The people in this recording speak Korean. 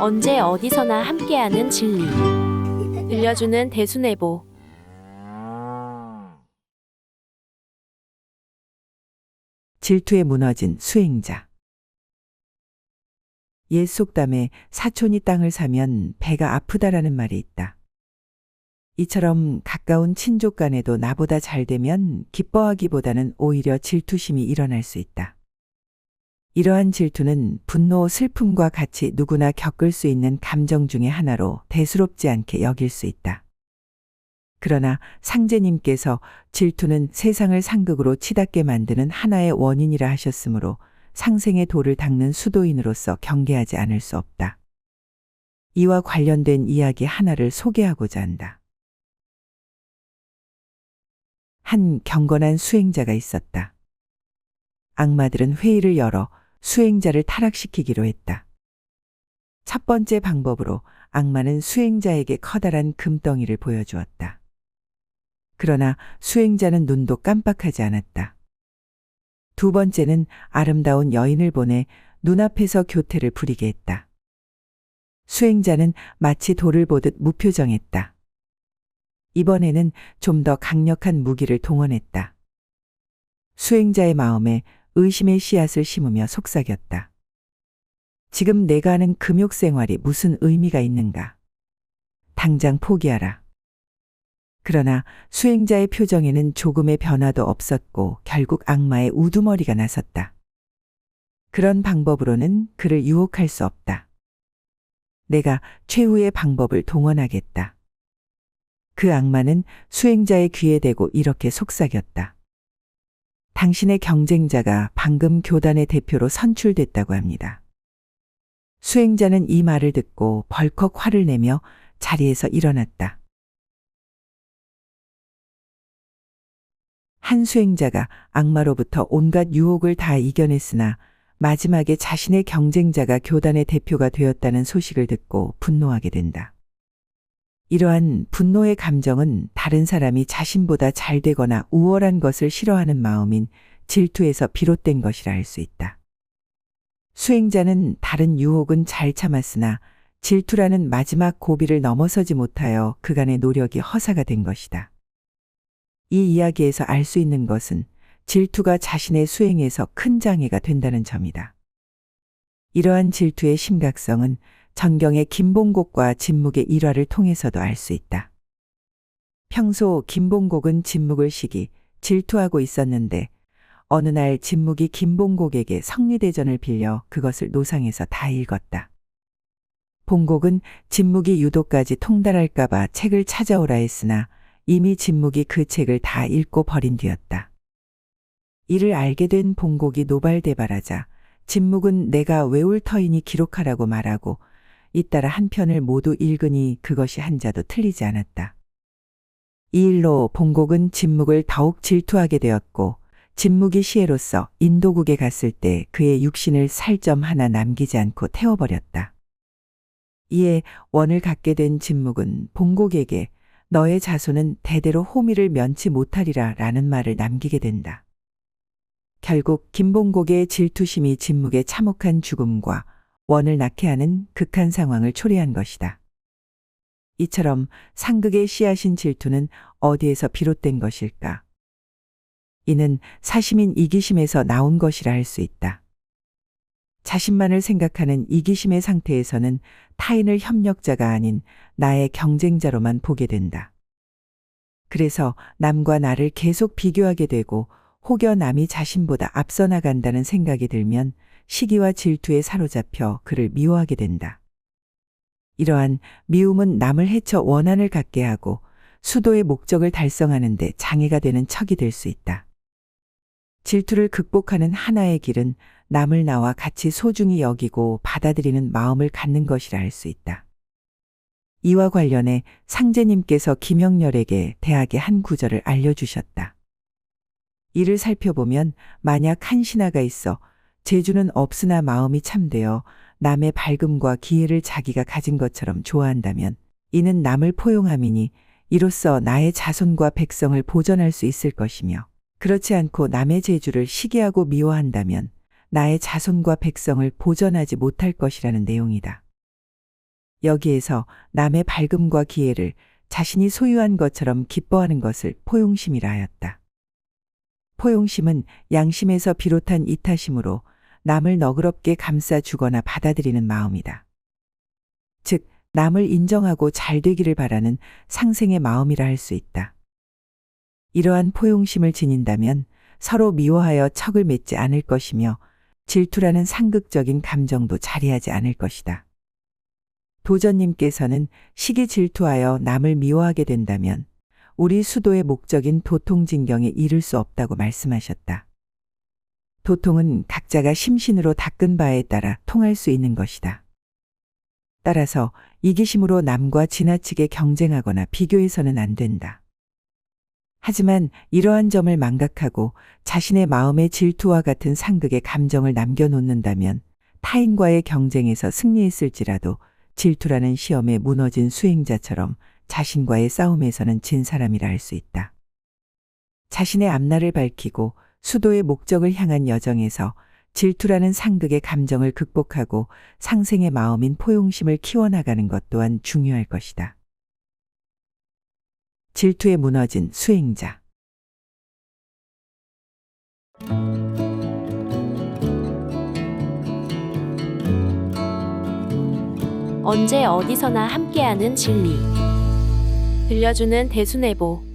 언제 어디서나 함께하는 진리. 들려주는 대수내보. 질투에 무너진 수행자. 옛 속담에 사촌이 땅을 사면 배가 아프다라는 말이 있다. 이처럼 가까운 친족 간에도 나보다 잘 되면 기뻐하기보다는 오히려 질투심이 일어날 수 있다. 이러한 질투는 분노, 슬픔과 같이 누구나 겪을 수 있는 감정 중의 하나로 대수롭지 않게 여길 수 있다. 그러나 상제님께서 질투는 세상을 상극으로 치닫게 만드는 하나의 원인이라 하셨으므로 상생의 도를 닦는 수도인으로서 경계하지 않을 수 없다. 이와 관련된 이야기 하나를 소개하고자 한다. 한 경건한 수행자가 있었다. 악마들은 회의를 열어 수행자를 타락시키기로 했다. 첫 번째 방법으로 악마는 수행자에게 커다란 금덩이를 보여주었다. 그러나 수행자는 눈도 깜빡하지 않았다. 두 번째는 아름다운 여인을 보내 눈앞에서 교태를 부리게 했다. 수행자는 마치 돌을 보듯 무표정했다. 이번에는 좀 더 강력한 무기를 동원했다. 수행자의 마음에 의심의 씨앗을 심으며 속삭였다. 지금 내가 하는 금욕 생활이 무슨 의미가 있는가? 당장 포기하라. 그러나 수행자의 표정에는 조금의 변화도 없었고 결국 악마의 우두머리가 나섰다. 그런 방법으로는 그를 유혹할 수 없다. 내가 최후의 방법을 동원하겠다. 그 악마는 수행자의 귀에 대고 이렇게 속삭였다. 당신의 경쟁자가 방금 교단의 대표로 선출됐다고 합니다. 수행자는 이 말을 듣고 벌컥 화를 내며 자리에서 일어났다. 한 수행자가 악마로부터 온갖 유혹을 다 이겨냈으나 마지막에 자신의 경쟁자가 교단의 대표가 되었다는 소식을 듣고 분노하게 된다. 이러한 분노의 감정은 다른 사람이 자신보다 잘 되거나 우월한 것을 싫어하는 마음인 질투에서 비롯된 것이라 할 수 있다. 수행자는 다른 유혹은 잘 참았으나 질투라는 마지막 고비를 넘어서지 못하여 그간의 노력이 허사가 된 것이다. 이 이야기에서 알 수 있는 것은 질투가 자신의 수행에서 큰 장애가 된다는 점이다. 이러한 질투의 심각성은 전경의 김봉곡과 진묵의 일화를 통해서도 알 수 있다. 평소 김봉곡은 진묵을 시기 질투하고 있었는데 어느 날 진묵이 김봉곡에게 성리대전을 빌려 그것을 노상에서 다 읽었다. 봉곡은 진묵이 유도까지 통달할까봐 책을 찾아오라 했으나 이미 진묵이 그 책을 다 읽고 버린 뒤였다. 이를 알게 된 봉곡이 노발대발하자 진묵은 내가 외울 터이니 기록하라고 말하고 잇따라 한 편을 모두 읽으니 그것이 한자도 틀리지 않았다. 이 일로 봉곡은 진묵을 더욱 질투하게 되었고 진묵이 시해로서 인도국에 갔을 때 그의 육신을 살점 하나 남기지 않고 태워버렸다. 이에 원을 갖게 된 진묵은 봉곡에게 너의 자손은 대대로 호미를 면치 못하리라 라는 말을 남기게 된다. 결국 김봉곡의 질투심이 진묵의 참혹한 죽음과 원을 낳게 하는 극한 상황을 초래한 것이다. 이처럼 상극의 씨앗인 질투는 어디에서 비롯된 것일까? 이는 사심인 이기심에서 나온 것이라 할 수 있다. 자신만을 생각하는 이기심의 상태에서는 타인을 협력자가 아닌 나의 경쟁자로만 보게 된다. 그래서 남과 나를 계속 비교하게 되고 혹여 남이 자신보다 앞서 나간다는 생각이 들면 시기와 질투에 사로잡혀 그를 미워하게 된다. 이러한 미움은 남을 해쳐 원한을 갖게 하고 수도의 목적을 달성하는데 장애가 되는 척이 될 수 있다. 질투를 극복하는 하나의 길은 남을 나와 같이 소중히 여기고 받아들이는 마음을 갖는 것이라 할 수 있다. 이와 관련해 상제님께서 김영렬에게 대학의 한 구절을 알려주셨다. 이를 살펴보면 만약 한 신하가 있어 재주는 없으나 마음이 참되어 남의 밝음과 기회를 자기가 가진 것처럼 좋아한다면 이는 남을 포용함이니 이로써 나의 자손과 백성을 보전할 수 있을 것이며 그렇지 않고 남의 재주를 시기하고 미워한다면 나의 자손과 백성을 보전하지 못할 것이라는 내용이다. 여기에서 남의 밝음과 기회를 자신이 소유한 것처럼 기뻐하는 것을 포용심이라 하였다. 포용심은 양심에서 비롯한 이타심으로 남을 너그럽게 감싸 주거나 받아들이는 마음이다. 즉, 남을 인정하고 잘 되기를 바라는 상생의 마음이라 할 수 있다. 이러한 포용심을 지닌다면 서로 미워하여 척을 맺지 않을 것이며 질투라는 상극적인 감정도 자리하지 않을 것이다. 도전님께서는 시기 질투하여 남을 미워하게 된다면 우리 수도의 목적인 도통 진경에 이를 수 없다고 말씀하셨다. 도통은 각자가 심신으로 닦은 바에 따라 통할 수 있는 것이다. 따라서 이기심으로 남과 지나치게 경쟁하거나 비교해서는 안 된다. 하지만 이러한 점을 망각하고 자신의 마음의 질투와 같은 상극의 감정을 남겨놓는다면 타인과의 경쟁에서 승리했을지라도 질투라는 시험에 무너진 수행자처럼 자신과의 싸움에서는 진 사람이라 할 수 있다. 자신의 앞날을 밝히고 수도의 목적을 향한 여정에서 질투라는 상극의 감정을 극복하고 상생의 마음인 포용심을 키워나가는 것 또한 중요할 것이다. 질투에 무너진 수행자. 언제 어디서나 함께하는 진리. 들려주는 대수내보